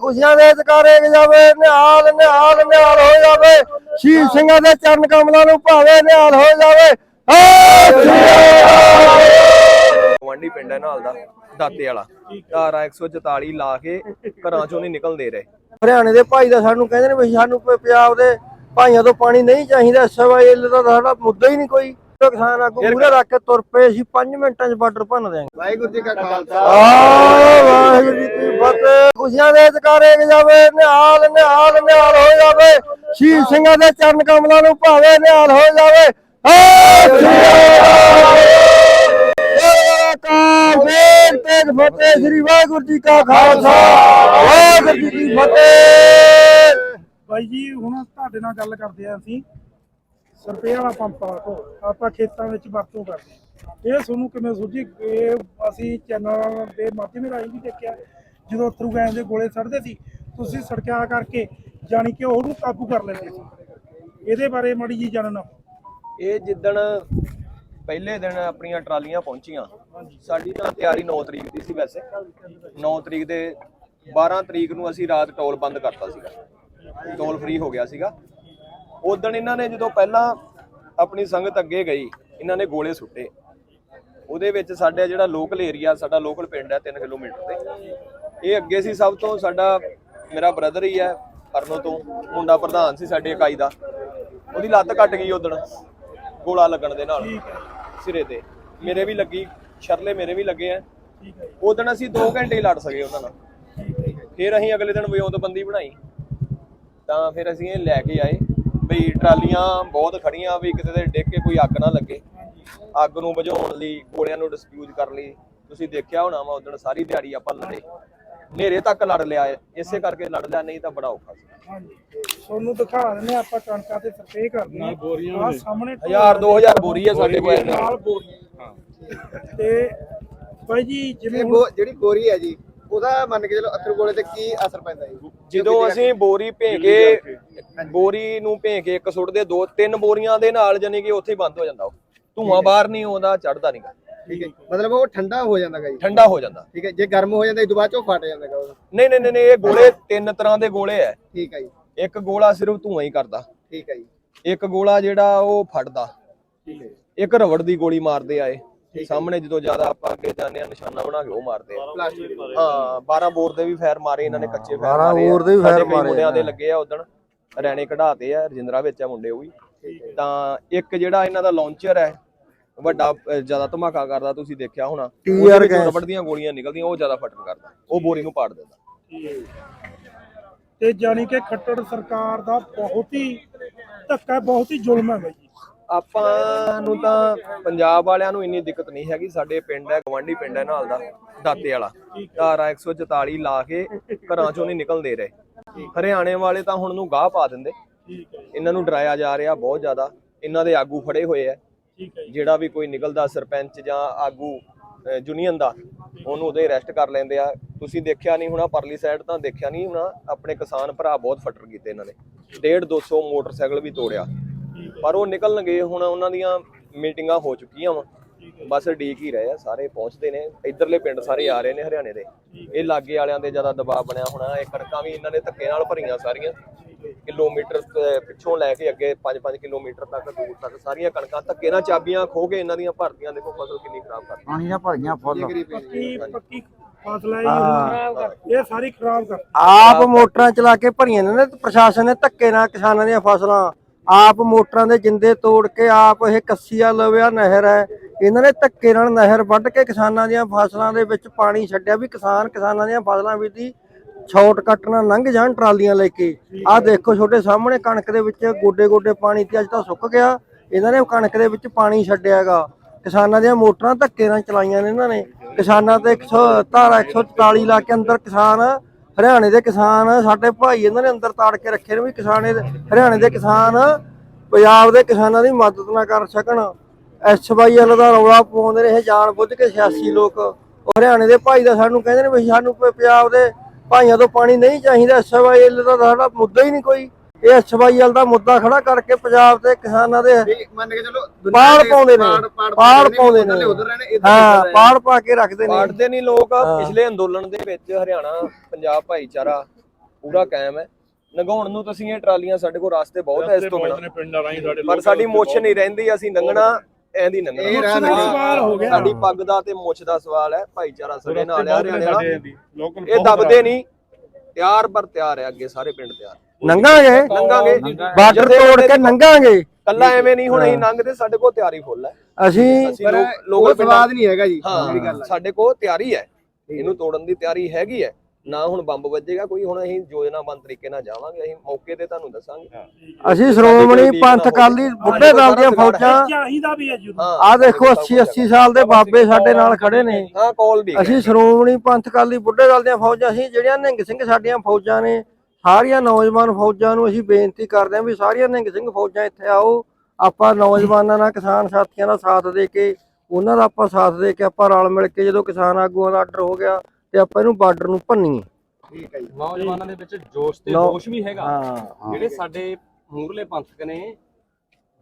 ਖੁਸ਼ੀਆਂ ਦੇ ਜਕਾਰੇ ਜਾਵੇ ਨਿਹਾਲ ਨਿਹਾਲ ਨਿਹਾਲ ਹੋ ਜਾਵੇ। ਸ਼ੀਰ ਸਿੰਘਾਂ ਦੇ ਚਰਨ ਕਮਲਾਂ ਨੂੰ ਭਾਵੇ ਨਿਹਾਲ ਹੋ ਜਾਵੇ। ਗਵਾਂਢੀ ਪਿੰਡ ਹੈ ਨਾਲ ਦਾ ਦਾਤੇ ਵਾਲਾ। ਧਾਰਾ 144 ਲਾ ਕੇ ਘਰਾਂ ਚੋਂ ਨਹੀਂ ਨਿਕਲਦੇ ਰਹੇ। ਹਰਿਆਣੇ ਦੇ ਭਾਈ ਦਾ ਸਾਨੂੰ ਕਹਿੰਦੇ ਨੇ ਵੀ ਸਾਨੂੰ ਪੰਜਾਬ ਦੇ ਭਾਈਆਂ ਤੋਂ ਪਾਣੀ ਨਹੀਂ ਚਾਹੀਦਾ ਸਵਾਈਲ ਦਾ ਸਾਡਾ ਮੁੱਦਾ ਹੀ ਨਹੀਂ ਕੋਈ। ਕਿਸਾਨ ਆਗੂ ਮੂਹਰੇ ਰੱਖ ਕੇ ਤੁਰ ਪਏ ਅਸੀਂ 5 ਮਿੰਟਾਂ 'ਚ ਬਾਰਡਰ ਭੰਨ ਦਿਆਂਗੇ। ਵਾਹਿਗੁਰੂ ਜੀ ਕਾ ਖਾਲਸਾ। ਆ ਵਾਹਿਗੁਰੂ ਜੀ ਕੀ ਫਤਿਹ। ਖੁਸ਼ੀਆਂ ਦੇ ਜਕਾਰੇ ਜਾਵੇ ਨਿਹਾਲ ਨਿਹਾਲ ਨਿਹਾਲ ਹੋ ਜਾਵੇ। ਸ਼ੀਰ ਸਿੰਘਾਂ ਦੇ ਚਰਨ ਕਮਲਾਂ ਨੂੰ ਭਾਵੇ ਨਿਹਾਲ ਹੋ ਜਾਵੇ। ਵੇਰ ਤੇਗ ਫਤਿਹ ਸ੍ਰੀ ਵਾਹਿਗੁਰੂ ਜੀ ਕਾ ਖਾਲਸਾ। ਵਾਹਿਗੁਰੂ ਜੀ ਕੀ ਫਤਿਹ। ਬਾਈ ਜੀ ਹੁਣ ਤੁਹਾਡੇ ਨਾਲ ਗੱਲ ਕਰਦੇ ਆ ਅਸੀਂ। ਸਰਪੇ ਵਾਲਾ ਪੰਪ ਆਪਾਂ ਖੇਤਾਂ ਵਿੱਚ ਵਰਤੋਂ ਕਰਦੇ ਹਾਂ। ਇਹ ਤੁਹਾਨੂੰ ਕਿਵੇਂ ਸੂਝੀ? ਇਹ ਅਸੀਂ ਚੈਨਲ ਦੇ ਮਾਧਿਅਮ ਰਾਹੀਂ ਵੀ ਦੇਖਿਆ। ਜਦੋਂ ਅਥਰੂ ਗੈਸ ਦੇ ਗੋਲੇ ਸੜਦੇ ਸੀ ਤੁਸੀਂ ਸੜਕਿਆ ਕਰਕੇ ਜਾਣੀ ਕਿ ਉਹਨੂੰ ਕਾਬੂ ਕਰ ਲੈਂਦੇ ਸੀ। ਇਹਦੇ ਬਾਰੇ ਮਾੜੀ ਜੀ ਜਾਣਨਾ ਇਹ ਜਿੱਦਣ ਪਹਿਲੇ ਦਿਨ ਆਪਣੀਆਂ ਟਰਾਲੀਆਂ ਪਹੁੰਚੀਆਂ ਸਾਡੀ ਤਾਂ ਤਿਆਰੀ 9 ਤਰੀਕ ਦੀ ਸੀ ਵੈਸੇ। 9 ਤਰੀਕ ਦੇ 12 ਤਰੀਕ ਨੂੰ ਅਸੀਂ ਰਾਤ ਟੋਲ ਬੰਦ ਕਰਤਾ ਸੀਗਾ। ਟੋਲ ਫ੍ਰੀ ਹੋ ਗਿਆ ਸੀਗਾ। ਉਦੋਂ ਇਹਨਾਂ ਨੇ ਜਦੋਂ ਪਹਿਲਾਂ ਆਪਣੀ ਸੰਗਤ ਅੱਗੇ ਗਈ ਇਹਨਾਂ ਨੇ ਗੋਲੇ ਸੁੱਟੇ। ਉਹਦੇ ਵਿੱਚ ਸਾਡੇ ਜਿਹੜਾ ਲੋਕਲ ਏਰੀਆ ਸਾਡਾ ਲੋਕਲ ਪਿੰਡ ਹੈ 3 ਕਿਲੋਮੀਟਰ ਤੇ। ਇਹ ਅੱਗੇ ਸੀ ਸਭ ਤੋਂ ਸਾਡਾ ਮੇਰਾ ਬ੍ਰਦਰ ਹੀ ਹੈ ਅਰਨੋ ਤੋਂ ਮੁੰਡਾ ਪ੍ਰਧਾਨ ਸੀ ਸਾਡੇ ਇਕਾਈ ਦਾ। ਉਹਦੀ ਲੱਤ ਕੱਟ ਗਈ ਉਦੋਂ ਗੋਲਾ ਲੱਗਣ ਦੇ ਨਾਲ ਸਿਰੇ ਤੇ। ਮੇਰੇ ਵੀ ਲੱਗੀ ਸ਼ਰਲੇ ਮੇਰੇ ਵੀ ਲੱਗੇ ਆ। ਉਦੋਂ ਅਸੀਂ 2 ਘੰਟੇ ਹੀ ਲੜ ਸਕੇ ਉਹਨਾਂ ਨਾਲ। ਫਿਰ ਅਸੀਂ ਅਗਲੇ ਦਿਨ ਵਿਉਂਤਬੰਦੀ ਬਣਾਈ। ਤਾਂ ਫਿਰ ਅਸੀਂ ਇਹ ਲੈ ਕੇ ਆਏ। ਬਈ ਟਰਾਲੀਆਂ ਬਹੁਤ ਖੜੀਆਂ ਵੀ ਕਿਤੇ ਦੇ ਡਿੱਗ ਕੇ ਕੋਈ ਅੱਗ ਨਾ ਲੱਗੇ। ਅੱਗ ਨੂੰ ਬੁਝਾਉਣ ਲਈ ਗੋਲਿਆਂ ਨੂੰ ਡਿਸਪਿਊਟ ਕਰਨ ਲਈ ਤੁਸੀਂ ਦੇਖਿਆ ਹੋਣਾ ਵਾ ਉਦੋਂ ਸਾਰੀ ਦਿਹਾੜੀ ਆਪਾਂ ਲੜੇ। ਹਨੇਰੇ ਤੱਕ ਲੜ ਲਿਆ। ਇਸੇ ਕਰਕੇ ਲੜ ਲਿਆ ਨਹੀਂ ਤਾਂ ਬੜਾ ਔਖਾ ਸੀ। ਤੁਹਾਨੂੰ ਦਿਖਾ ਦਿੰਦੇ ਹਾਂ ਆਪਾਂ ਕਣਕਾਂ ਤੇ ਸਰਪੇ ਕਰਦੇ ਹਾਂ। ਆਹ ਸਾਹਮਣੇ ਹਜ਼ਾਰ 2000 ਬੋਰੀ ਹੈ ਸਾਡੇ ਕੋਲ। ਨਾਲ ਬੋਰੀਆਂ ਤੇ ਬਾਈ ਜੀ ਜਿਵੇਂ ਜਿਹੜੀ ਬੋਰੀ ਹੈ ਜੀ ਉਹਦਾ ਮੰਨ ਕੇ ਚਲੋ ਅਥਰੂ ਗੋਲੇ ਤੇ ਕੀ ਅਸਰ ਪੈਂਦਾ ਜੀ? ਜਦੋਂ ਅਸੀਂ ਬੋਰੀ ਭੇ ਕੇ ਬੋਰੀ ਨੂੰ ਭੇ ਕੇ ਇੱਕ ਸੁੱਟਦੇ ਦੋ ਤਿੰਨ ਬੋਰੀਆਂ ਦੇ ਨਾਲ ਜਾਨੀ ਕਿ ਉੱਥੇ ਹੀ ਬੰਦ ਹੋ ਜਾਂਦਾ ਉਹ। ਧੂਆਂ ਬਾਹਰ ਨਹੀਂ ਆਉਂਦਾ ਚੜਦਾ ਨਹੀਂਗਾ ਠੀਕ ਹੈ। ਮਤਲਬ ਉਹ ਠੰਡਾ ਹੋ ਜਾਂਦਾਗਾ ਜੀ। ਠੰਡਾ ਹੋ ਜਾਂਦਾ। ਠੀਕ ਹੈ। ਜੇ ਗਰਮ ਹੋ ਜਾਂਦਾ ਇਹ ਤੋਂ ਬਾਅਦ ਚ ਉਹ ਫਟ ਜਾਂਦਾਗਾ ਉਹ। ਨਹੀਂ ਨਹੀਂ ਨਹੀਂ ਨਹੀਂ, ਇਹ ਗੋਲੇ ਤਿੰਨ ਤਰ੍ਹਾਂ ਦੇ ਗੋਲੇ ਐ। ਠੀਕ ਹੈ ਜੀ। ਇੱਕ ਗੋਲਾ ਸਿਰਫ ਧੂਆਂ ਹੀ ਕਰਦਾ। ਠੀਕ ਹੈ ਜੀ। ਇੱਕ ਗੋਲਾ ਜਿਹੜਾ ਉਹ ਫਟਦਾ। ਠੀਕ ਹੈ ਇੱਕ ਰਬੜ ਦੀ ਗੋਲੀ ਮਾਰਦੇ ਆਏ ਸਾਹਮਣੇ ਜਦੋਂ ਜ਼ਿਆਦਾ ਆਪਾਂ ਅੱਗੇ ਜਾਂਦੇ ਆ ਨਿਸ਼ਾਨਾ ਬਣਾ ਕੇ ਉਹ ਮਾਰਦੇ ਆ। ਹਾਂ 12 ਬੋਰ ਦੇ ਵੀ ਫਾਇਰ ਮਾਰੇ ਇਹਨਾਂ ਨੇ ਕੱਚੇ ਫਾਇਰ 12 ਮਾਰੇ ਆ। ਬੋਰ ਦੇ ਵੀ ਫਾਇਰ ਮਾਰੇ ਮੁੰਡਿਆਂ ਦੇ। ਲੱਗੇ ਆ ਉਦਣ ਰੈਣੇ ਕਢਾਤੇ ਆ ਰਜਿੰਦਰਾ ਵਿੱਚ ਆ ਮੁੰਡੇ ਉਹ ਵੀ। ਤਾਂ ਇੱਕ ਜਿਹੜਾ ਇਹਨਾਂ ਦਾ ਲਾਂਚਰ ਹੈ ਵੱਡਾ ਜ਼ਿਆਦਾ ਧਮਾਕਾ ਕਰਦਾ ਤੁਸੀਂ ਦੇਖਿਆ ਹੋਣਾ। ਵਿੱਚੋਂ ਗੈਸ। ਰਬੜ ਦੀਆਂ ਗੋਲੀਆਂ ਨਿਕਲਦੀਆਂ ਉਹ ਜ਼ਿਆਦਾ ਫਟਣ ਕਰਦਾ। ਉਹ ਬੋਰੀ ਨੂੰ ਪਾੜ ਦਿੰਦਾ। ਤੇ ਜਾਣੀ ਕਿ ਖੱਟੜ ਸਰਕਾਰ ਦਾ ਬਹੁਤ ਹੀ ਧੱਕਾ ਬਹੁਤ ਹੀ ਜ਼ੁਲਮ ਹੈ ਬਾਈ ਆਪਾਂ ਨੂੰ ਤਾਂ ਪੰਜਾਬ ਵਾਲਿਆਂ ਨੂੰ ਇੰਨੀ ਦਿੱਕਤ ਨਹੀਂ ਹੈਗੀ, ਸਾਡੇ ਪਿੰਡ ਹੈ, ਗਵਾਂਢੀ ਪਿੰਡ ਹੈ ਨਾਲ ਦਾ, ਦਾਤੇ ਵਾਲਾ। ਧਾਰਾ 144 ਲਾ ਕੇ ਘਰਾਂ ਚੋਂ ਨਹੀਂ ਨਿਕਲਦੇ ਰਹੇ। ਹਰਿਆਣੇ ਵਾਲੇ ਤਾਂ ਹੁਣ ਨੂੰ ਗਾਹ ਪਾ ਦਿੰਦੇ। ਇਹਨਾਂ ਨੂੰ ਡਰਾਇਆ ਜਾ ਰਿਹਾ ਬਹੁਤ ਜ਼ਿਆਦਾ। ਇਹਨਾਂ ਦੇ ਆਗੂ ਫੜੇ ਹੋਏ ਆ ਹੈ। ਜਿਹੜਾ ਵੀ ਕੋਈ ਨਿਕਲਦਾ ਸਰਪੰਚ ਜਾਂ ਆਗੂ ਯੂਨੀਅਨ ਦਾ, ਉਹਨੂੰ ਉਹਦੇ ਅਰੈਸਟ ਕਰ ਲੈਂਦੇ ਆ। ਤੁਸੀਂ ਦੇਖਿਆ ਨਹੀਂ ਹੋਣਾ, ਪਰਲੀ ਸਾਈਡ ਤਾਂ ਦੇਖਿਆ ਨਹੀਂ ਹੋਣਾ, ਆਪਣੇ ਕਿਸਾਨ ਭਰਾ ਬਹੁਤ ਫਟਰ ਕੀਤੇ ਇਹਨਾਂ ਨੇ। 1.5 200 ਮੋਟਰਸਾਈਕਲ ਵੀ ਤੋੜਿਆ। ਪਰ ਉਹ ਨਿਕਲਣਗੇ ਹੁਣ ਉਹਨਾਂ ਦੀਆਂ ਮੀਟਿੰਗਾਂ ਹੋ ਚੁੱਕੀਆਂ ਵਾ। ਬਸ ਡੀਕ ਹੀ ਰਹੇ ਆ ਸਾਰੇ ਪਹੁੰਚਦੇ ਨੇ। ਇਧਰਲੇ ਪਿੰਡ ਸਾਰੇ ਆ ਰਹੇ ਨੇ ਹਰਿਆਣੇ ਦੇ। ਇਹ ਲਾਗੇ ਵਾਲਿਆਂ ਦੇ ਜ਼ਿਆਦਾ ਦਬਾਅ ਬਣਿਆ ਹੋਣਾ ਇਹ ਕਣਕਾਂ ਵੀ ਇਹਨਾਂ ਨੇ ਧੱਕੇ ਨਾਲ ਭਰੀਆਂ ਸਾਰੀਆਂ। ਕਿਲੋਮੀਟਰ ਪਿੱਛੋਂ ਲੈ ਕੇ ਅੱਗੇ 5-5 ਕਿਲੋਮੀਟਰ ਤੱਕ ਦੂਰ ਤੱਕ ਸਾਰੀਆਂ ਕਣਕਾਂ ਧੱਕੇ ਨਾਲ ਚਾਬੀਆਂ ਖੋ ਕੇ ਇਹਨਾਂ ਦੀਆਂ ਭਰਤੀਆਂ ਦੇਖੋ ਫਸਲ ਕਿੰਨੀ ਖਰਾਬ ਕਰਦੀ ਪਾਣੀਆਂ ਭਰੀਆਂ ਫੁੱਲ। ਪੱਕੀ ਪੱਕੀ ਫਸਲ ਹੈ। ਜੀ ਹੁਣ। ਇਹ ਸਾਰੀ ਖਰਾਬ ਕਰ ਆਪ ਮੋਟਰਾਂ ਚਲਾ ਕੇ ਭਰੀਆਂ ਨੇ ਨਾ ਤੇ ਪ੍ਰਸ਼ਾਸਨ ਨੇ ਧੱਕੇ ਨਾਲ ਕਿਸਾਨਾਂ ਦੀਆਂ ਫਸਲਾਂ ਆਪ ਮੋਟਰਾਂ ਦੇ ਜਿੰਦੇ ਤੋੜ ਕੇ ਆਪ ਇਹ ਕੱਸੀਆ ਲਵਿਆ ਨਹਿਰ ਹੈ। ਇਹਨਾਂ ਨੇ ਧੱਕੇ ਨਾਲ ਨਹਿਰ ਵੱਢ ਕੇ ਕਿਸਾਨਾਂ ਦੀਆਂ ਫਸਲਾਂ ਦੇ ਵਿੱਚ ਪਾਣੀ ਛੱਡਿਆ ਵੀ ਕਿਸਾਨ ਕਿਸਾਨਾਂ ਦੀਆਂ ਫਸਲਾਂ ਵਿੱਚ ਦੀ ਸ਼ਾਰਟਕੱਟ ਨਾਲ ਲੰਘ ਜਾਣ ਟਰਾਲੀਆਂ ਲੈ ਕੇ। ਆਹ ਦੇਖੋ ਛੋਟੇ ਸਾਹਮਣੇ ਕਣਕ ਦੇ ਵਿੱਚ ਗੋਡੇ ਗੋਡੇ ਪਾਣੀ ਤੇ ਅੱਜ ਤਾਂ ਸੁੱਕ ਗਿਆ। ਇਹਨਾਂ ਨੇ ਕਣਕ ਦੇ ਵਿੱਚ ਪਾਣੀ ਛੱਡਿਆਗਾ ਕਿਸਾਨਾਂ ਦੀਆਂ ਮੋਟਰਾਂ ਧੱਕੇ ਨਾਲ ਚਲਾਈਆਂ ਨੇ ਇਹਨਾਂ ਨੇ। ਕਿਸਾਨਾਂ ਤੇ 100 ਧਾਰਾ 144 ਲਾ ਕੇ ਅੰਦਰ ਕਿਸਾਨ ਹਰਿਆਣੇ ਦੇ ਕਿਸਾਨ ਸਾਡੇ ਭਾਈ ਇਹਨਾਂ ਨੇ ਅੰਦਰ ਤਾੜ ਕੇ ਰੱਖੇ ਨੇ ਵੀ ਕਿਸਾਨੇ ਹਰਿਆਣੇ ਦੇ ਕਿਸਾਨ ਪੰਜਾਬ ਦੇ ਕਿਸਾਨਾਂ ਦੀ ਮਦਦ ਨਾ ਕਰ ਸਕਣ। ਐਸਵਾਈਐਲ ਦਾ ਰੌਲਾ ਪਾਉਂਦੇ ਨੇ, ਇਹ ਜਾਣ ਬੁੱਝ ਕੇ ਸਿਆਸੀ ਲੋਕ। ਉਹ ਹਰਿਆਣੇ ਦੇ ਭਾਈ ਦਾ ਸਾਨੂੰ ਕਹਿੰਦੇ ਨੇ ਵੀ ਸਾਨੂੰ ਪੰਜਾਬ ਦੇ ਭਾਈਆਂ ਤੋਂ ਪਾਣੀ ਨਹੀਂ ਚਾਹੀਦਾ ਐਸਵਾਈਐਲ ਦਾ ਸਾਡਾ ਮੁੱਦਾ ਹੀ ਨਹੀਂ ਕੋਈ। ਇਹ ਐਸਵਾਈਐਲ ਦਾ ਮੁੱਦਾ ਖੜਾ ਕਰਕੇ ਪੰਜਾਬ ਦੇ ਕਿਸਾਨਾਂ ਦੇ ਵੀ ਮੰਨ ਕੇ ਚਲੋ ਪਾੜ ਪਾਉਂਦੇ ਨੇ ਪਾੜ ਪਾਉਂਦੇ ਨੇ ਉਧਰ ਰਹਿਣੇ ਇੱਧਰ ਹਾਂ ਪਾੜ ਪਾ ਕੇ ਰੱਖਦੇ ਨੇ। ਪਾੜਦੇ ਨਹੀਂ ਲੋਕ। ਪਿਛਲੇ ਅੰਦੋਲਨ ਦੇ ਵਿੱਚ ਹਰਿਆਣਾ ਪੰਜਾਬ ਭਾਈਚਾਰਾ ਪੂਰਾ ਕਾਇਮ ਹੈ। ਲੰਘਾਉਣ ਨੂੰ ਤੁਸੀਂ ਇਹ ਟਰਾਲੀਆਂ ਸਾਡੇ ਕੋਲ ਰਾਸਤੇ ਬਹੁਤ ਹੈ ਇਸ ਤੋਂ ਬਿਨਾਂ। ਪਿੰਡਾਂ ਰਾਹੀਂ ਸਾਡੇ ਪਰ ਸਾਡੀ ਮੁੱਛ ਨਹੀਂ ਰਹਿੰਦੀ ਅਸੀਂ ਲੰਘਣਾ ਐਂਦੀ ਇਹ ਸਵਾਲ ਹੋ ਗਿਆ। ਸਾਡੀ ਪੱਗ ਦਾ ਤੇ ਮੁੱਛ ਦਾ ਸਵਾਲ ਹੈ ਭਾਈਚਾਰਾ ਸਾਡੇ ਨਾਲ ਆ ਹਰਿਆਣੇ ਦਾ। ਇਹ ਦਬਦੇ ਨਹੀਂ। ਤਿਆਰ ਪਰ ਤਿਆਰ ਹੈ ਅੱਗੇ ਸਾਰੇ ਪਿੰਡ ਤਿਆਰ। ਨੰਗਾਂਗੇ? ਲੰਘਾਂਗੇ ਬਾਰਡਰ ਤੋੜ ਕੇ ਨੰਗਾਂਗੇ। ਕੱਲਾ ਐਵੇਂ ਨਹੀਂ ਹੁਣ ਅਸੀਂ ਲੰਘਦੇ ਸਾਡੇ ਕੋਲ ਤਿਆਰੀ ਫੁੱਲ ਹੈ। ਅਸੀਂ ਪਰ ਲੋਕ- ਸਵਾਦ ਨਹੀਂ ਹੈਗਾ ਜੀ ਜਿਹੜੀ ਗੱਲ ਸਾਡੇ ਕੋਲ ਤਿਆਰੀ ਹੈ। ਇਹਨੂੰ ਤੋੜਨ ਦੀ ਤਿਆਰੀ ਹੈਗੀ ਹੈ। ਨਾ ਹੁਣ ਬੰਬ ਵੱਜੇਗਾ ਕੋਈ ਹੁਣ ਅਸੀਂ ਯੋਜਨਾਬੰਦ ਤਰੀਕੇ ਨਾਲ ਜਾਵਾਂਗੇ ਅਸੀਂ ਮੌਕੇ ਤੇ ਤੁਹਾਨੂੰ ਦੱਸਾਂਗੇ। ਅਸੀਂ ਸ਼੍ਰੋਮਣੀ ਪੰਥ ਅਕਾਲੀ ਬੁੱਢੇ ਦਲ ਦੀਆਂ ਫੌਜਾਂ ਚਾਹੀਦਾ ਵੀ ਹੈ। ਆ ਦੇਖੋ 80 80 ਸਾਲ ਦੇ ਬਾਬੇ ਸਾਡੇ ਨਾਲ ਖੜੇ ਨੇ। ਹਾਂ ਕਾਲ ਦੀ ਅਸੀਂ ਸ਼੍ਰੋਮਣੀ ਪੰਥ ਅਕਾਲੀ ਬੁੱਢੇ ਦਲ ਦੀਆਂ ਫੌਜਾਂ ਅਸੀਂ ਜਿਹੜੀਆਂ ਨਿਹੰਗ ਸਿੰਘ ਸਾਡੀਆਂ ਫੌਜਾਂ ਨੇ ਸਾਰੀਆਂ ਨੌਜਵਾਨ ਫੌਜਾਂ ਨੂੰ ਅਸੀਂ ਬੇਨਤੀ ਕਰਦੇ ਹਾਂ ਵੀ ਸਾਰੀਆਂ ਨਿਹੰਗ ਸਿੰਘ ਫੌਜਾਂ ਇੱਥੇ ਆਓ। ਆਪਾਂ ਨੌਜਵਾਨਾਂ ਨਾਲ ਕਿਸਾਨ ਸਾਥੀਆਂ ਦਾ ਸਾਥ ਦੇ ਕੇ ਉਹਨਾਂ ਦਾ ਆਪਾਂ ਸਾਥ ਦੇ ਕੇ ਆਪਾਂ ਰਲ ਮਿਲ ਕੇ ਜਦੋਂ ਕਿਸਾਨ ਆਗੂਆਂ ਦਾ ਆਰਡਰ ਹੋ ਗਿਆ ਤੇ ਆਪਾਂ ਇਹਨੂੰ ਬਾਰਡਰ ਨੂੰ ਭੰਨੀਏ। ਠੀਕ ਹੈ ਜੀ। ਨੌਜਵਾਨਾਂ ਦੇ ਵਿੱਚ ਜੋਸ਼ ਤੇ ਨੌ- ਜੋਸ਼ ਵੀ ਹੈਗਾ। ਹਾਂ ਜਿਹੜੇ ਸਾਡੇ ਮੂਰਲੇ ਪੰਥਕ ਨੇ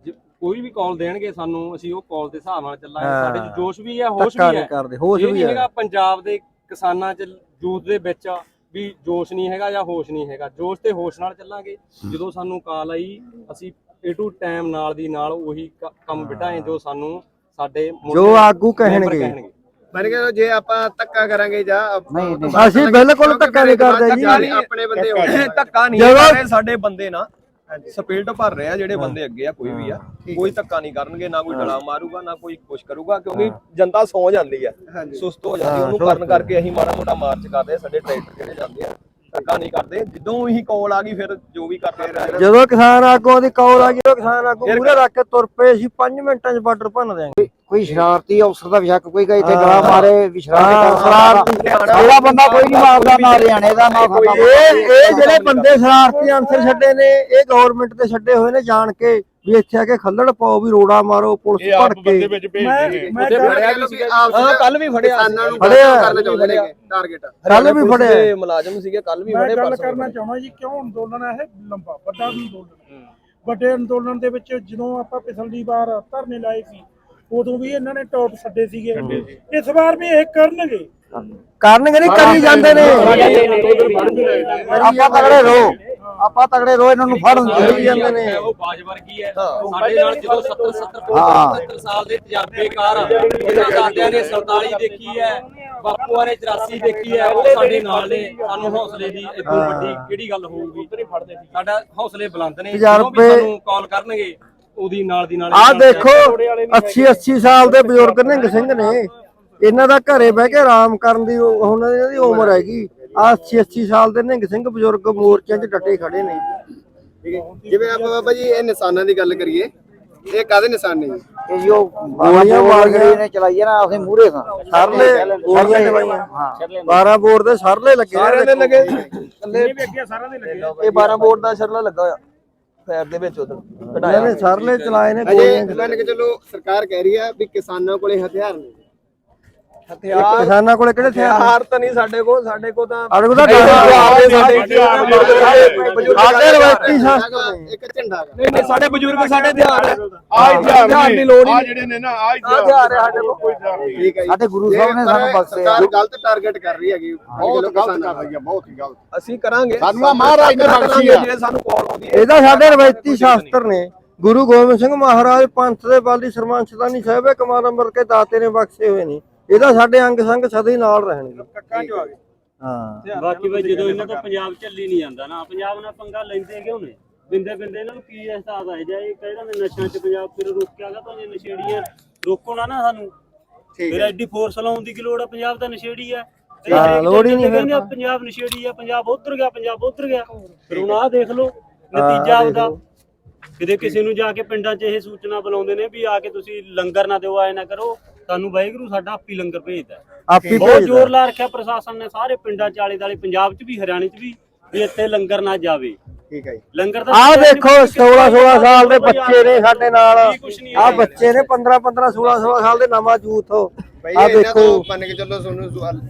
ਜੇ ਕੋਈ ਵੀ ਕਾਲ ਦੇਣਗੇ ਸਾਨੂੰ ਅਸੀਂ ਉਹ ਕਾਲ ਦੇ ਹਿਸਾਬ ਨਾਲ ਚੱਲਾਂਗੇ। ਹਾਂ। ਸਾਡੇ 'ਚ ਜੋਸ਼ ਵੀ ਹੈ ਹੋਸ਼ ਧੱਕਾ ਵੀ ਨਹੀਂ ਹੈ। ਕਰਦੇ ਹੋਸ਼ ਇਹ ਵੀ ਨਹੀਂ ਹੈ। ਹੈਗਾ ਪੰਜਾਬ ਦੇ ਕਿਸਾਨਾਂ 'ਚ ਯੂਥ ਦੇ ਵਿੱਚ ਵੀ ਜੋਸ਼ ਨਹੀਂ ਹੈਗਾ ਜਾਂ ਹੋਸ਼ ਨਹੀਂ ਹੈਗਾ। ਜੋਸ਼ ਤੇ ਹੋਸ਼ ਨਾਲ ਚੱਲਾਂਗੇ। ਜਦੋਂ ਸਾਨੂੰ ਕਾਲ ਆਈ ਅਸੀਂ ਏ ਟੂ ਟਾਈਮ ਨਾਲ ਦੀ ਨਾਲ ਉਹੀ ਕ- ਕੰਮ ਬਿਟਾਏ ਜੋ ਸਾਨੂੰ ਸਾਡੇ ਜੋ ਆਗੂ ਮੈਂਬਰ ਕਹਿਣਗੇ। ਕੇ ਜੇ ਆਪਾਂ ਧੱਕਾ ਕਰਾਂਗੇ ਜਾਂ ਅਸੀਂ ਬਿਲਕੁਲ ਧੱਕਾ ਨਹੀਂ ਕਰਦੇ ਜੀ। ਆਪਣੇ ਬੰਦੇ ਹੋ ਇਹ ਧੱਕਾ ਨਹੀਂ ਜਦੋਂ- ਸਾਡੇ ਬੰਦੇ ਨਾ। ਸਪੀਡ ਭਰ ਰਹੇ ਆ ਜਿਹੜੇ ਬੰਦੇ ਅੱਗੇ ਆ ਕੋਈ ਵੀ ਆ। ਕੋਈ ਧੱਕਾ ਨਹੀਂ ਕਰਨਗੇ ਨਾ ਕੋਈ ਡਲਾ ਮਾਰੂਗਾ ਨਾ ਕੋਈ ਕੁਛ ਕਰੂਗਾ ਕਿਉਂਕਿ ਜਨਤਾ ਸੌ ਜਾਂਦੀ ਆ ਸੁਸਤ ਹੋ ਜਾਂਦੀ ਉਹਨੂੰ ਕਰਨ ਕਰਕੇ ਅਸੀਂ ਮਾੜਾ ਮੋਟਾ ਮਾਰਚ ਕਰਦੇ ਆ ਸਾਡੇ ਟਰੈਕਟਰ ਜਿਹੜੇ ਜਾਂਦੇ ਆ ਧੱਕਾ ਨਹੀਂ ਕਰਦੇ। ਜਦੋਂ ਹੀ ਕਾਲ ਆ ਗਈ ਫਿਰ ਜੋ ਵੀ ਕਰਦੇ ਰਹਿ ਜਦੋਂ ਕਿਸਾਨ ਆਗੂਆਂ ਦੀ ਕੌਲ ਆ ਗਈ ਉਹ ਕਿਸਾਨ ਆਗੂ ਮੂਹਰੇ ਰੱਖ ਕੇ ਤੁਰ ਪਏ ਅਸੀਂ 5 ਮਿੰਟਾਂ 'ਚ ਬਾਰਡਰ ਭੰਨ ਦਿਆਂਗੇ। ਕੋਈ ਸ਼ਰਾਰਤੀ ਅਫਸਰ ਦਾ ਵੀ ਸ਼ੱਕ ਕੋਈ ਇੱਥੇ। ਗਲਾ ਮਾਰੇ ਵੀ ਸ਼ਰਾਰਤੀ ਹਾਂ, ਕਰ ਸ਼ਰਾਰਤੀ ਜਿਹੜਾ ਬੰਦਾ ਕੋਈ ਨਹੀਂ ਮਾਰਦਾ ਨਾ ਹਰਿਆਣੇ ਦਾ ਨਾ ਕੋਈ ਸਾਡਾ ਇਹ ਇਹ ਜਿਹੜੇ ਬੰਦੇ ਸ਼ਰਾਰਤੀ ਅੰਸਰ ਛੱਡੇ ਨੇ ਇਹ ਗਵਰਨਮੈਂਟ ਤੇ ਛੱਡੇ ਹੋਏ ਨੇ ਜਾਣ ਕੇ ਵੀ ਇੱਥੇ ਆ ਕੇ ਖੱਲੜ ਪਾਓ ਵੀ ਰੋੜਾ ਮਾਰੋ ਇਹ ਪੁਲਿਸ ਆਪ ਭੜ ਬੰਦੇ ਕੇ ਵਿੱਚ ਭੇਜ ਮੈਂ ਦੇਗੇ ਮੈਂ ਉਹਦੇ ਗੱਲ- ਫੜਿਆ ਵੀ ਸੀਗਾ। ਹਾਂ ਕੱਲ ਵੀ ਫੜਿਆ ਕਿਸਾਨਾਂ ਨੂੰ ਫੜਿਆ। ਕਰਨਾ ਚਾਹੁੰਦੇ ਨੇ ਟਾਰਗੇਟ ਕੱਲ ਵੀ ਪੁਲਿਸ ਫੜਿਆ। ਦੇ ਮੁਲਾਜ਼ਮ ਸੀਗੇ ਕੱਲ ਵੀ ਮੈਂ ਫੜੇ ਗੱਲ ਪਰਸੋਂ ਕਰਨਾ। ਚਾਹੁੰਦਾ ਜੀ ਕਿਉਂ ਅੰਦੋਲਨ ਹੈ ਇਹ? ਲੰਬਾ ਵੱਡਾ ਅੰਦੋਲਨ। ਵੱਡੇ ਅੰਦੋਲਨ ਦੇ ਵਿੱਚ ਜਦੋਂ ਆਪਾਂ ਪਿਛਲੀ ਵਾਰ ਧਰਨੇ ਲਾਏ ਸੀ ਉਦੋਂ ਵੀ ਇਹਨਾਂ ਨੇ ਟੌਪ ਛੱਡੇ ਸੀਗੇ ਇਸ ਵਾਰ ਵੀ ਇਹ ਕਰਨਗੇ ਕਰਨਗੇ ਨਹੀਂ ਕਰੀ ਜਾਂਦੇ ਨੇ ਆਪਾਂ ਤਗੜੇ ਰੋ ਆਪਾਂ ਤਗੜੇ ਰੋ ਇਹਨਾਂ ਨੂੰ ਫੜਨ ਕਰੀ ਦੇ ਜਾਂਦੇ ਨੇ ਉਹ ਬਾਜ ਵਰਗੀ ਹੈ। ਸਾਡੇ ਨਾਲ ਜਦੋਂ 70 70 ਹਾਂ। 70 ਸਾਲ ਦੇ ਤਜਰਬੇਕਾਰ ਉਹਨਾਂ ਦਾਦਿਆਂ ਨੇ 47 ਦੇਖੀ ਹੈ ਬਾਪੂਆਂ ਨੇ 84 ਦੇਖੀ ਹੈ ਉਹ ਸਾਡੇ ਨਾਲ ਨੇ ਸਾਨੂੰ ਹੌਸਲੇ ਦੀ ਇਦੋਂ ਵੱਡੀ ਕਿਹੜੀ ਗੱਲ ਹੋਊਗੀ ਸਾਡਾ ਹੌਸਲੇ ਬੁਲੰਦ ਨੇ ਜਦੋਂ ਵੀ ਸਾਨੂੰ ਕਾਲ ਕਰਨਗੇ ਉਹਦੀ ਨਾਲ ਦੀ ਨਾਲ ਆਹ ਦੇਖੋ 80 80 ਸਾਲ ਦੇ ਬਜ਼ੁਰਗ ਨਿਹੰਗ ਸਿੰਘ ਨੇ। ਇਹਨਾਂ ਦਾ ਘਰੇ ਬਹਿ ਕੇ ਆਰਾਮ ਕਰਨ ਦੀ ਉਹ- ਹੁਣ ਇਹਨਾਂ ਦੀ ਉਮਰ ਹੈਗੀ। ਆ 80 80 ਸਾਲ ਦੇ ਨਿਹੰਗ ਸਿੰਘ ਬਜ਼ੁਰਗ ਮੋਰਚਿਆਂ 'ਚ ਡਟੇ ਖੜੇ ਨੇ। ਜਿਵੇਂ ਆਪਾਂ ਬਾਬਾ ਜੀ ਇਹ ਨਿਸ਼ਾਨਾਂ ਦੀ ਗੱਲ ਕਰੀਏ ਇਹ ਕਾਦੇ ਨਿਸ਼ਾਨ ਨੇ ਜੀ? ਇਹ ਜੋ ਗੋਲੀਆਂ ਮਾਰੀਆਂ ਨੇ ਚਲਾਈਆਂ ਨਾ ਅਸੀਂ ਮੂਰੇ ਸਾਂ ਸਰਲੇ ਗੋਲੀਆਂ ਚਲਾਈਆਂ। ਹਾਂ। 12 ਬੋਰ ਦੇ ਸਰਲੇ ਲੱਗੇ ਨੇ ਸਾਰਿਆਂ ਦੇ। ਲੱਗੇ। ਇਹ ਵੀ ਅੱਗੇ ਸਾਰਿਆਂ ਦੇ ਲੱਗੇ। ਇਹ 12 ਬੋਰਡ ਦਾ ਸ਼ਰਲਾ ਲੱਗਾ ਹੋਇਆ। ਫੈਰ ਦੇ ਵਿੱਚ ਉਧਰ ਇਹਨਾਂ ਨੇ ਸਰਲੇ ਚਲਾਏ ਨੇ ਅਜੇ ਗੋਲੀਆਂ। ਮੰਨ ਕੇ ਚਲੋ ਸਰਕਾਰ ਕਹਿ ਰਹੀ ਹੈ ਵੀ ਕਿਸਾਨਾਂ ਕੋਲੇ ਹਥਿਆਰ ਨੇ। ਹਥਿਆਰ ਕਿਸਾਨਾਂ ਕੋਲੇ ਕਿਹੜੇ ਹਥਿਆਰ ਹਥਿਆਰ ਤਾਂ ਨਹੀਂ ਸਾਡੇ ਕੋਲ ਸਾਡੇ ਕੋਲ ਤਾਂ ਸਾਡੇ ਕੋਲ ਤਾਂ ਸਾਡੇ ਡਰ ਸਾਡੇ ਸਾਡੇ ਰਵਾਇਤੀ ਸ਼ਾਸਤਰ ਨੇ ਇੱਕ ਝੰਡਾ ਹੈਗਾ। ਨਹੀਂ ਨਹੀਂ ਸਾਡੇ ਬਜ਼ੁਰਗ ਸਾਡੇ ਹਥਿਆਰ ਹੈ ਆ ਹਥਿਆਰ ਦੀ ਲੋੜ ਆ। ਜਿਹੜੇ ਨੇ ਨਾ ਆ ਆਹ ਹਥਿਆਰ ਹੈ ਸਾਡੇ ਕੋਲ। ਕੋਈ ਹਥਿਆਰ ਨਹੀਂ। ਠੀਕ ਹੈ ਜੀ। ਸਾਡੇ ਗੁਰੂ ਸਾਹਿਬ ਨੇ ਸਾਨੂੰ। ਸਰਕਾਰ ਗਲਤ ਟਾਰਗੇਟ ਕਰ ਰਹੀ ਹੈਗੀ। ਬਹੁਤ ਗਲਤ ਕਿਸਾਨਾਂ ਕਰ ਰਹੀ ਹੈ ਬਹੁਤ ਹੀ ਗਲਤ। ਅਸੀਂ ਕਰਾਂਗੇ। ਸਾਨੂੰ ਆਹ ਮਹਾਰਾਜ ਨੇ ਬਖਸ਼ੀ ਆ। ਜੇ ਸਾਨੂੰ ਕਾਲ ਆਉਂਦੀ ਹੈ। ਇਹਦਾ ਸਾਡੇ ਰਵਾਇਤੀ ਸ਼ਾਸਤਰ ਨੇ। ਗੁਰੂ ਗੋਬਿੰਦ ਸਿੰਘ ਮਹਾਰਾਜ ਪੰਥ ਦੇ ਬਾਲੀ ਸਰਮੰਸ਼ਦਾਨੀ ਸਾਹਿਬੇ ਕਮਾਲ ਅੰਮ੍ਰਿਤ ਕੇ ਦਾਤੇ ਨੇ ਬਖਸ਼ੇ ਹੋਏ ਨੇ। ਇਹਦਾ ਸਾਡੇ ਅੰਗ ਸੰਗ ਸਦਾ ਹੀ ਨਾਲ ਰਹਿਣਗੇ। ਕੱਕਾਂ ਚ ਆ ਗਏ। ਹਾਂ। ਬਾਕੀ ਬਈ ਜਦੋਂ ਇਹਨਾਂ ਤੋਂ ਪੰਜਾਬ ਚੱਲੀ ਨਹੀਂ ਜਾਂਦਾ ਨਾ ਪੰਜਾਬ ਨਾਲ ਪੰਗਾ ਲੈਂਦੇ ਕਿਉਂ ਨੇ? ਬਿੰਦੇ ਬਿੰਦੇ ਇਹਨਾਂ ਨੂੰ ਕੀ ਅਹਿਸਾਸ ਆਇਆ ਜਾਏ ਕਹਿੰਦਾ ਨੇ ਨਸ਼ਿਆਂ 'ਚ ਪੰਜਾਬ ਫਿਰ ਰੋਕਿਆਗਾ ਤਾਂ ਇਹ ਨਸ਼ੇੜੀਆਂ ਰੋਕੋ ਨਾ ਨਾ ਸਾਨੂੰ। ਫਿਰ ਐਡੀ ਫੋਰਸ ਲਾਉਣ ਦੀ ਕੀ ਲੋੜ ਆ? ਪੰਜਾਬ ਦਾ ਨਸ਼ੇੜੀ ਆ। ਲੋੜ ਹੀ ਨਹੀਂ ਆ, ਫਿਰ। ਪੰਜਾਬ ਨਸ਼ੇੜੀ ਆ ਪੰਜਾਬ ਉਧਰ ਗਿਆ ਪੰਜਾਬ ਉਧਰ ਗਿਆ। ਫਿਰ ਹੁਣ ਆਹ ਦੇਖ ਲਓ ਨਤੀਜਾ ਉਹਦਾ ਕਿਤੇ ਕਿਸੇ ਨੂੰ ਜਾ ਕੇ ਪਿੰਡਾਂ 'ਚ ਇਹ ਸੂਚਨਾ ਬੁਲਾਉਂਦੇ ਨੇ ਵੀ ਆ ਕੇ ਤੁਸੀਂ ਲੰਗਰ ਨਾ ਦਿਓ ਆਏ ਨਾ ਕਰੋ। ਤੁਹਾਨੂੰ ਵਾਹਿਗੁਰੂ ਸਾਡਾ ਆਪੀ ਲੰਗਰ ਭੇਜਦਾ ਆਪੀ ਬਹੁਤ ਜ਼ੋਰ ਲਾ ਰੱਖਿਆ ਪ੍ਰਸ਼ਾਸਨ ਨੇ ਸਾਰੇ ਪਿੰਡਾਂ ਚ ਆਲੇ ਦਾਲੇ ਪੰਜਾਬ ਚ ਵੀ ਹਰਿਆਣੇ ਚ ਵੀ ਵੀ ਇੱਥੇ ਲੰਗਰ ਨਾ ਜਾਵੇ। ਠੀਕ ਹੈ ਜੀ। ਲੰਗਰ ਦਾ ਆਹ ਦੇਖੋ 16 16 ਸਾਲ ਦੇ ਬੱਚੇ ਨੇ ਸਾਡੇ ਨਾਲ। ਆਹ ਬੱਚੇ ਨੇ 15 15 16 16 ਸਾਲ ਦੇ ਨਵਾਂ ਆਹ ਇਹਨਾਂ ਦੇਖੋ। ਮੰਨ ਕੇ ਚੱਲੋ ਤੁਹਾਨੂੰ ਸਵਾਲ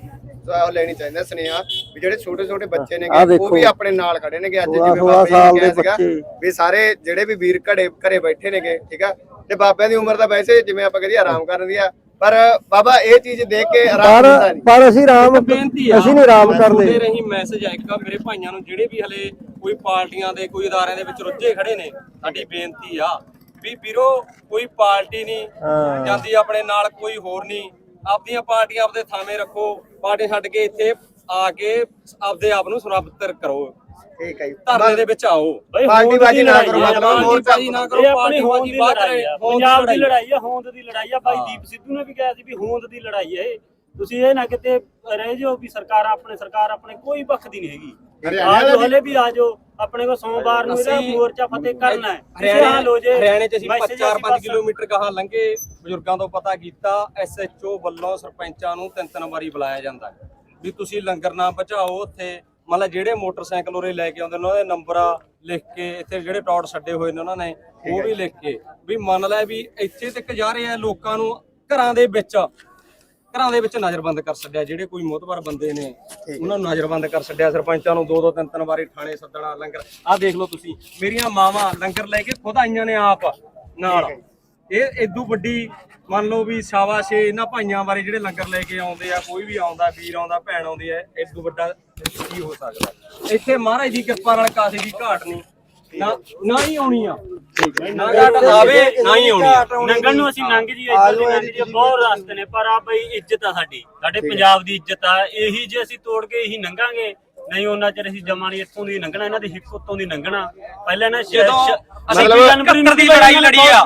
ਸਵਾਲ ਲੈਣੀ ਚਾਹੀਦਾ ਸੁਨੇਹਾ ਵੀ ਜਿਹੜੇ ਛੋਟੇ ਛੋਟੇ ਬੱਚੇ ਨੇ ਉਹ। ਵੀ ਆਪਣੇ ਨਾਲ ਖੜੇ ਨੇਗੇ ਅੱਜ 16 ਜਿਵੇਂ ਬਾਬਾ ਜੀ ਸੀਗਾ ਬੱਚੇ। ਵੀ ਸਾਰੇ ਜਿਹੜੇ ਵੀ ਵੀਰ ਘੜੇ ਘਰੇ ਬੈਠੇ ਨੇਗੇ ਠੀਕ ਆ ਤੇ ਬਾਬਿਆਂ ਦੀ ਉਮਰ ਤਾਂ ਵੈਸੇ ਜਿਵੇਂ ਆਪਾਂ ਕਹਦੇ ਆਰਾਮ ਕਰਨ ਦੀ ਆ ਪਰ ਬਾਬਾ ਇਹ ਚੀਜ਼ ਦੇਖ ਕੇ ਆਰਾਮ ਪਰ ਪਰ ਅਸੀਂ ਰਾਮ ਬੇਨਤੀ ਆ ਅਸੀਂ ਨਹੀਂ ਰਾਮ ਕਰਦੇ। ਰਹੀ ਮੈਸੇਜ ਆ ਇੱਕ ਮੇਰੇ ਭਾਈਆਂ ਨੂੰ ਜਿਹੜੇ ਵੀ ਹਲੇ ਕੋਈ ਪਾਰਟੀਆਂ ਦੇ ਕੋਈ ਅਦਾਰਿਆਂ ਦੇ ਵਿੱਚ ਰੁੱਝੇ ਖੜੇ ਨੇ ਸਾਡੀ ਬੇਨਤੀ ਆ ਵੀ ਵੀਰੋ ਕੋਈ ਪਾਰਟੀ ਨਹੀਂ। ਜਾਂਦੀ ਆਪਣੇ ਨਾਲ ਕੋਈ ਹੋਰ ਨਹੀਂ। ਆਪਦੀਆਂ ਪਾਰਟੀਆਂ ਆਪਦੇ ਥਾਵੇਂ ਰੱਖੋ ਪਾਰਟੀ ਛੱਡ ਕੇ ਇੱਥੇ ਆ ਕੇ ਆਪਦੇ ਆਪ ਨੂੰ ਸੁਰੱਖਿਅਤ ਕਰੋ। ਠੀਕ ਹੈ ਜੀ। ਧਰਨੇ ਦੇ ਵਿੱਚ ਆਓ। ਬਈ ਪਾਰਟੀ ਹੋਂਦ ਬਾਜੀ ਦੀ ਨਾ ਲੜਾਈ ਕਰੋ, ਆ, ਮਤਲਬ ਪਾਰਟੀ ਹੋਰ ਬਾਜੀ ਨਾ ਕਰੋ ਇਹ ਆਪਣੀ ਪਾਰਟੀ ਹੋਂਦ ਬਾਜੀ ਦੀ ਬਾਤ ਲੜਾਈ ਕਰੇ ਆ ਹੋਂਦ ਪੰਜਾਬ ਦੀ ਲੜਾਈ ਲੜਾਈ ਆ ਹੋਂਦ ਦੀ ਲੜਾਈ ਆ। ਬਾਈ ਹਾਂ। ਦੀਪ ਸਿੱਧੂ ਨੇ ਵੀ ਕਿਹਾ ਸੀ ਵੀ ਹੋਂਦ ਦੀ ਲੜਾਈ ਹੈ ਇਹ। ਤੁਸੀਂ ਇਹ ਨਾ ਕਿਤੇ ਰਹਿ ਜਾਓ ਵੀ ਸਰਕਾਰ ਆਪਣੇ ਸਰਕਾਰ ਆਪਣੇ ਕੋਈ ਬਖਦੀ ਨਹੀਂ ਹੈਗੀ। ਆਜੋ ਹਲੇ ਵੀ ਆਜੋ ਆਪਣੇ ਕੋ ਸੋਮਵਾਰ ਨੂੰ ਇਹਦਾ ਅਸੀਂ ਮੋਰਚਾ ਫਤਿਹ ਕਰਨਾ ਹੈ। ਕਿਸੇ ਹਰਿਆਣੇ ਹਾਲ ਹੋ ਜੇ ਹਰਿਆਣੇ ਚ ਅਸੀਂ ਮੈਸੇਜ 4-5 ਬਸ- ਕਿਲੋਮੀਟਰ ਗਾਹਾਂ ਲੰਘੇ ਬਜ਼ੁਰਗਾਂ ਤੋਂ ਪਤਾ ਕੀਤਾ ਐਸਐਚਓ ਵੱਲੋਂ ਸਰਪੰਚਾਂ ਨੂੰ ਤਿੰਨ ਤਿੰਨ ਵਾਰੀ ਬੁਲਾਇਆ ਜਾਂਦਾ ਹੈ। ਵੀ ਤੁਸੀਂ ਲੰਗਰ ਨਾ ਬਚਾਓ ਉੱਥੇ ਮਤਲਬ ਜਿਹੜੇ ਮੋਟਰਸਾਈਕਲ ਉਰੇ ਲੈ ਕੇ ਆਉਂਦੇ ਨੇ ਉਹਨਾਂ ਦੇ ਨੰਬਰ ਲਿਖ ਕੇ ਇੱਥੇ ਜਿਹੜੇ ਟੌਟ ਛੱਡੇ ਹੋਏ ਨੇ ਉਹਨਾਂ ਨੇ ਉਹ ਵੀ ਲਿਖ ਕੇ। ਵੀ ਮੰਨ ਲੈ ਵੀ ਇੱਥੇ ਤੱਕ ਜਾ ਰਹੇ ਆ ਲੋਕਾਂ ਨੂੰ ਘਰਾਂ ਦੇ ਵਿੱਚ ਘਰਾਂ ਦੇ ਵਿੱਚ ਨਜ਼ਰਬੰਦ ਕਰ ਛੱਡਿਆ। ਜਿਹੜੇ ਕੋਈ ਮੋਤਬਰ ਬੰਦੇ ਨੇ ਉਹਨਾਂ ਨੂੰ ਨਜ਼ਰਬੰਦ ਕਰ ਛੱਡਿਆ। ਸਰਪੰਚਾਂ ਨੂੰ ਦੋ ਦੋ ਤਿੰਨ ਤਿੰਨ ਵਾਰੀ ਥਾਣੇ ਸੱਦਣਾ ਲੰਗਰ। ਆਹ ਦੇਖ ਲਓ ਤੁਸੀਂ ਮੇਰੀਆਂ ਮਾਵਾਂ ਲੰਗਰ ਲੈ ਕੇ ਖੁਦ ਆਈਆਂ ਨੇ ਆਪ ਨਾਲ। ਇਹ ਇਦੋਂ ਵੱਡੀ ਮੰਨ ਲਓ ਵੀ ਸ਼ਾਬਾਸ਼ ਏ ਇਹਨਾਂ ਭਾਈਆਂ ਬਾਰੇ ਜਿਹੜੇ ਲੰਗਰ ਲੈ ਕੇ ਆਉਂਦੇ ਆ ਕੋਈ ਵੀ ਆਉਂਦਾ ਵੀਰ ਆਉਂਦਾ ਭੈਣ ਆਉਂਦੀ ਹੈ ਇਦੋਂ ਵੱਡਾ ਕੀ ਹੋ ਸਕਦਾ? ਇੱਥੇ ਮਹਾਰਾਜ ਦੀ ਕਿਰਪਾ ਨਾਲ ਕਾਸੇ ਦੀ ਘਾਟ ਨਹੀਂ ਨਾ ਨਾ ਹੀ ਆਉਣੀ ਆ। ਨਾ ਘਾਟ ਆਵੇ ਨਾ ਹੀ ਆਉਣੀ ਆ। ਨੰਗਣ ਨੂੰ ਅਸੀਂ ਨੰਗ ਜੀ ਇੱਧਰ ਦੀ ਨੰਗ ਜੀ ਬਹੁਤ ਰਸਤੇ ਨੇ ਪਰ ਆ ਬਈ ਇੱਜ਼ਤ ਆ ਸਾਡੀ। ਸਾਡੇ ਪੰਜਾਬ ਦੀ ਇੱਜ਼ਤ ਆ ਇਹੀ ਜੇ ਅਸੀਂ ਤੋੜ ਕੇ ਇਹੀ ਨੰਗਾਂਗੇ ਨਹੀਂ ਉਹਨਾਂ ਚਿਰ ਅਸੀਂ ਜਮਾ ਨਹੀਂ ਇੱਥੋਂ ਦੀ ਲੰਘਣਾ ਇਹਨਾਂ ਦੀ ਹਿੱਕ ਉੱਤੋਂ ਦੀ ਲੰਘਣਾ। ਪਹਿਲਾਂ ਨਾ ਜਦੋਂ ਅਸੀਂ 71 ਦੀ ਲੜਾਈ ਲੜੀ ਆ।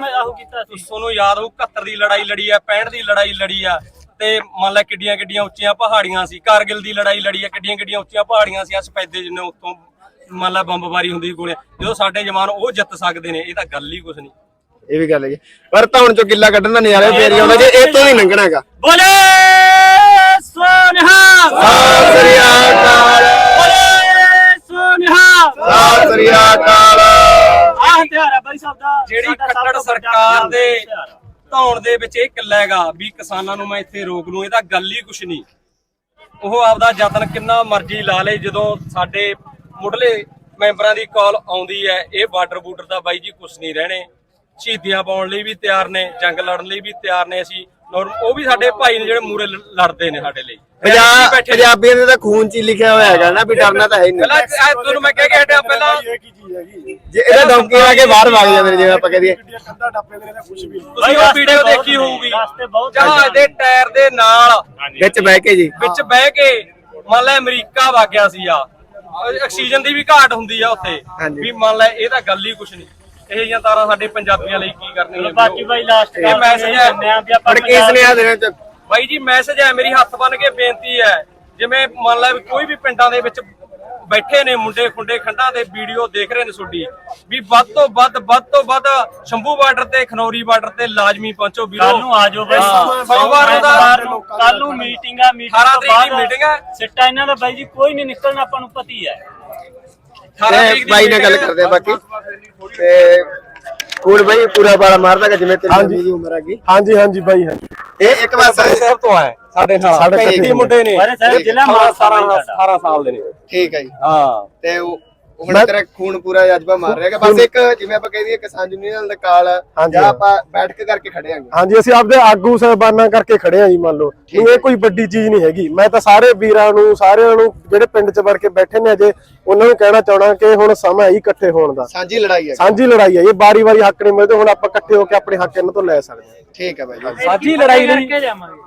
ਤੁਹਾਨੂੰ ਯਾਦ ਹੋਊ 71 ਦੀ ਲੜਾਈ ਲੜੀ ਆ 65 ਦੀ ਲੜਾਈ ਲੜੀ ਆ ਤੇ ਮੰਨ ਲੈ ਕਿੱਡੀਆਂ ਕਿੱਡੀਆਂ ਉੱਚੀਆਂ ਪਹਾੜੀਆਂ ਸੀ ਕਾਰਗਿਲ ਦੀ ਲੜਾਈ ਲੜੀ ਆ ਕਿੱਡੀਆਂ ਕਿੱਡੀਆਂ ਉੱਚੀਆਂ ਪਹਾੜੀਆਂ ਸੀ ਆ ਸਫੈਦੇ ਜਿੰਨੇ ਉੱਤੋਂ ਮੰਨ ਲੈ ਬੰਬਬਾਰੀ ਹੁੰਦੀ ਸੀ ਗੋਲੀਆਂ ਜਦੋਂ ਸਾਡੇ ਜਵਾਨ ਉਹ ਜਿੱਤ ਸਕਦੇ ਨੇ ਇਹ ਤਾਂ ਗੱਲ ਹੀ ਕੁਛ ਨਹੀਂ। ਇਹ ਵੀ ਗੱਲ ਹੈ। ਪਰ ਧੌਣ ਚੋਂ ਕਿੱਲਾ ਕੱਢਣ ਦਾ ਨਜ਼ਾਰਾ ਫੇਰ ਹੀ ਆਉਂਦਾ ਜੇ ਇਹ ਤੋਂ ਹੀ ਲੰਘਣਾਗਾ ਬੋਲੇ ਸੋਨਿਹਾ ਸਤਿ ਸ੍ਰੀ ਅਕਾਲ। ਆਹ ਹਥਿਆਰ ਆ ਬਾਈ ਸਾਹਿਬ ਦਾ। ਜਿਹੜੀ ਸਾਡਾ ਸਭ ਖੱਟੜ ਤੋਂ ਵੱਡਾ ਸਰਕਾਰ ਦੇ ਹਥਿਆਰ ਆ। ਧੌਣ ਦੇ ਵਿੱਚ ਇਹ ਕਿੱਲਾ ਹੈਗਾ ਵੀ ਕਿਸਾਨਾਂ ਨੂੰ ਮੈਂ ਇੱਥੇ ਰੋਕ ਲੂੰ ਇਹਦਾ ਗੱਲ ਹੀ ਕੁਛ ਨਹੀਂ। ਉਹ ਆਪਦਾ ਯਤਨ ਕਿੰਨਾ ਮਰਜ਼ੀ ਲਾ ਲੇ ਜਦੋਂ ਸਾਡੇ ਮੁੱਢਲੇ ਮੈਂਬਰਾਂ ਦੀ ਕਾਲ ਆਉਂਦੀ ਹੈ ਇਹ ਬਾਰਡਰ ਬੂਡਰ ਦਾ ਬਾਈ ਜੀ ਕੁਛ ਨਹੀਂ ਰਹਿਣੇ। ਸ਼ਹੀਦੀਆਂ ਪਾਉਣ ਲਈ ਵੀ ਤਿਆਰ ਨੇ ਜੰਗ ਲੜਨ ਲਈ ਵੀ ਤਿਆਰ ਨੇ ਅਸੀਂ। ਔਰ ਉਹ ਵੀ ਸਾਡੇ ਭਾਈ ਨੇ ਜਿਹੜੇ ਮੂਰੇ ਲੜਦੇ ਨੇ ਸਾਡੇ ਲਈ। ਪੰਜਾਬ। ਪੰਜਾਬੀਆਂ ਦੇ ਤਾਂ ਖੂਨ ਚ ਹੀ ਲਿਖਿਆ ਹੋਇਆ ਹੈਗਾ ਨਾ ਵੀ ਡਰਨਾ ਤਾਂ ਹੈ ਹੀ ਪਹਿਲਾਂ ਨਹੀਂ ਇਹ ਤੁਹਾਨੂੰ ਮੈਂ ਕਹਿ ਕੇ ਹਟਿਆ ਪਹਿਲਾਂ ਜੇ ਇਹਦਾ ਡੌਂਕੀ ਆ ਕੇ ਬਾਹਰ ਵਗ ਜਾਂਦੇ ਨੇ ਜਿਵੇਂ ਆਪਾਂ ਕਹਦੇ ਤੁਸੀਂ ਉਹ ਵੀਡੀਓ ਦੇਖੀ ਹੋਊਗੀ। ਰਸਤੇ ਬਹੁਤ ਜਹਾਜ਼ ਦੇ ਟਾਇਰ ਦੇ ਨਾਲ। ਵਿੱਚ ਬਹਿ ਕੇ ਜੀ। ਵਿੱਚ ਬਹਿ ਕੇ ਮੰਨ ਲੈ ਅਮਰੀਕਾ ਵਾਗਿਆ ਸੀ ਆ। ਆਕਸੀਜਨ ਦੀ ਵੀ ਘਾਟ ਹੁੰਦੀ ਆ ਉੱਥੇ। ਵੀ ਮੰਨ ਲੈ ਇਹ ਤਾਂ ਗੱਲ ਹੀ ਕੁਛ ਨਹੀਂ। ਇਹ ਜਿਹੀਆਂ ਤਾਰਾਂ ਸਾਡੇ ਪੰਜਾਬੀਆਂ ਲਈ ਕੀ ਕਰਨਗੀਆਂ ਬਾਕੀ ਬਾਈ ਲਾਸਟ ਇਹ ਮੈਸੇਜ ਹੈ। ਪਰ ਕੀ ਸੁਨੇਹਾ ਦੇਣਾ ਚ? ਬਾਈ ਜੀ ਮੈਸੇਜ ਹੈ ਮੇਰੀ ਹੱਥ ਬੰਨ ਕੇ ਬੇਨਤੀ ਹੈ। ਜਿਵੇਂ ਮੰਨ ਲੈ ਵੀ ਕੋਈ ਵੀ ਪਿੰਡਾਂ ਦੇ ਵਿੱਚ ਬੈਠੇ ਨੇ ਮੁੰਡੇ ਖੁੰਡੇ ਖੰਡਾਂ ਦੇ ਵੀਡੀਓ ਦੇਖ ਰਹੇ ਨੇ ਤੁਹਾਡੀ ਵੀ ਵੱਧ ਤੋਂ ਵੱਧ ਵੱਧ ਤੋਂ ਵੱਧ ਸ਼ੰਭੂ ਬਾਰਡਰ ਤੇ ਖਨੌਰੀ ਬਾਰਡਰ ਤੇ ਲਾਜ਼ਮੀ ਪਹੁੰਚੋ ਵੀਰੋ। ਕੱਲ ਨੂੰ ਆ ਜਾਓ ਬਾਈ। ਸੋਮਵਾਰ ਨੂੰ ਦਾ ਕੱਲ ਨੂੰ ਮੀਟਿੰਗ ਆ ਮੀਟਿੰਗ 18 ਤੋਂ ਤਰੀਕ ਦੀ ਬਾਅਦ meeting ਆ। ਸਿੱਟਾ ਇਹਨਾਂ ਦਾ ਬਾਈ ਜੀ ਕੋਈ ਨਹੀਂ ਨਿਕਲਣਾ ਆਪਾਂ ਨੂੰ ਪਤੀ ਹੈ 18 ਤੇ ਬਾਈ ਨਾਲ ਗੱਲ ਕਰਦੇ ਆ ਬਾਕੀ। ਤੇ ਹੁਣ ਬਾਈ ਪੂਰਾ ਬਾਲਾ ਮਾਰਦਾ ਕਿ ਜਿਵੇਂ ਤੇਰੀ ਉਮਰ ਹੈਗੀ? ਹਾਂਜੀ ਹਾਂਜੀ ਬਾਈ ਹਾਂਜੀ। ਇਹ ਇੱਕ ਵਾਰ ਸਾਹਿਬ ਤੋਂ ਆਏ ਸਾਡੇ ਨਾਲ। ਸਾਡੇ 35 ਇਕੱਠੇ ਮੁੰਡੇ ਨੇ। ਬਾਰੇ ਸਾਹਿਬ ਜ਼ਿਲ੍ਹਾ ਮਾਨਸਾ ਬਾਈ 18 ਸਾਡਾ। 18 ਸਾਲ ਦੇ ਨੇ। ਠੀਕ ਹੈ ਜੀ। ਹਾਂ। ਤੇ ਉਹ ਹੁਣ ਤੇਰਾ ਖੂਨ ਪੂਰਾ ਜਜ਼ਬਾ ਮਾਰ ਰਿਹਾ ਹੈਗਾ ਬਸ ਇੱਕ ਜਿਵੇਂ ਆਪਾਂ ਕਹਿ ਦਈਏ ਕਿਸਾਨ ਯੂਨੀਅਨ ਦਾ ਕਾਲ ਜਾਂ ਹਾਂ। ਆਪਾਂ ਬੈਠਕ ਕਰਕੇ ਖੜੇ ਆਂਗੇ। ਹਾਂਜੀ ਅਸੀਂ ਆਪਦੇ ਆਗੂ ਸਹਿਬਾਨਾਂ ਕਰਕੇ ਖੜੇ ਆ ਜੀ ਮੰਨ ਲਓ। ਨਹੀਂ ਇਹ ਕੋਈ ਵੱਡੀ ਚੀਜ਼ ਨਹੀਂ ਹੈਗੀ। ਮੈਂ ਤਾਂ ਸਾਰੇ ਵੀਰਾਂ ਨੂੰ ਸਾਰਿਆਂ ਨੂੰ ਜਿਹੜੇ ਪਿੰਡ 'ਚ ਵੜ ਕੇ ਬੈਠੇ ਨੇ ਅਜੇ ਉਹਨਾਂ ਨੂੰ ਕਹਿਣਾ ਚਾਹਣਾ ਕਿ ਹੁਣ ਸਮਾਂ ਹੈ ਹੀ ਇਕੱਠੇ ਹੋਣ ਦਾ। ਸਾਂਝੀ ਲੜਾਈ ਹੈ। ਸਾਂਝੀ ਲੜਾਈ ਹੈ ਇਹ ਬਾਰੀ-ਬਾਰੀ ਹੱਕ ਨਹੀਂ ਮਿਲਦੇ ਹੁਣ ਆਪਾਂ ਇਕੱਠੇ ਹੋ ਕੇ ਆਪਣੇ ਹੱਕ ਇਹਨਾਂ ਤੋਂ ਲੈ ਸਕਦੇ ਹਾਂ। ਠੀਕ ਹੈ ਬਾਈ ਸਾਜੀ ਲੜਾਈ ਲਈ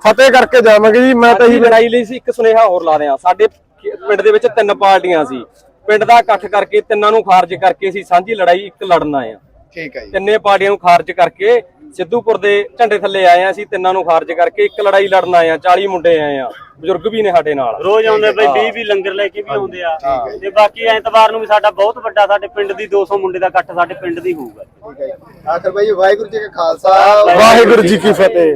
ਫਤਿਹ ਕਰਕੇ ਜਾਵਾਂਗੇ ਜੀ। ਮੈਂ ਤਾਂ ਇਹੀ ਲੜਾਈ ਲਈ ਸੀ ਇੱਕ ਸੁਨੇਹਾ ਹੋਰ ਲਾ ਦਿਆਂ ਸਾਡੇ ਪਿੰਡ ਦੇ ਵਿੱਚ ਤਿੰਨ ਪਾਰਟੀਆਂ ਸੀ। ਪਿੰਡ ਦਾ ਇਕੱਠ ਕਰਕੇ ਤਿੰਨਾਂ ਨੂੰ ਖਾਰਜ ਕਰਕੇ ਅਸੀਂ ਸਾਂਝੀ ਲੜਾਈ ਇੱਕ ਲੜਨ ਆਏ ਆ ਠੀਕ ਹੈ ਜੀ। ਤਿੰਨੇ ਪਾਰਟੀਆਂ ਨੂੰ ਖਾਰਜ ਕਰਕੇ ਸਿੱਧੂਪੁਰ ਦੇ ਝੰਡੇ ਥੱਲੇ ਆਏ ਆ ਅਸੀਂ ਤਿੰਨਾਂ ਨੂੰ ਖਾਰਜ ਕਰਕੇ ਇੱਕ ਲੜਾਈ ਲੜਨ ਆਏ ਆ 40 ਮੁੰਡੇ ਆਏ ਆ ਬਜ਼ੁਰਗ ਵੀ ਨੇ ਸਾਡੇ ਨਾਲ। ਰੋਜ਼ ਆਉਂਦੇ ਬਈ 20 20 ਲੰਗਰ ਲੈ ਕੇ ਵੀ ਆਉਂਦੇ ਆ। ਤੇ ਬਾਕੀ ਐਤਵਾਰ ਨੂੰ ਵੀ ਸਾਡਾ ਬਹੁਤ ਵੱਡਾ ਸਾਡੇ ਪਿੰਡ ਦੀ 200 ਮੁੰਡੇ ਦਾ ਇਕੱਠ ਸਾਡੇ ਪਿੰਡ ਦੀ ਹੋਊਗਾ। ਠੀਕ ਹੈ ਜੀ। ਆਖਰ ਬਾਈ ਵਾਹਿਗੁਰੂ ਜੀ ਕਾ ਖਾਲਸਾ। ਵਾਹਿਗੁਰੂ ਜੀ ਕੀ ਫਤਿਹ।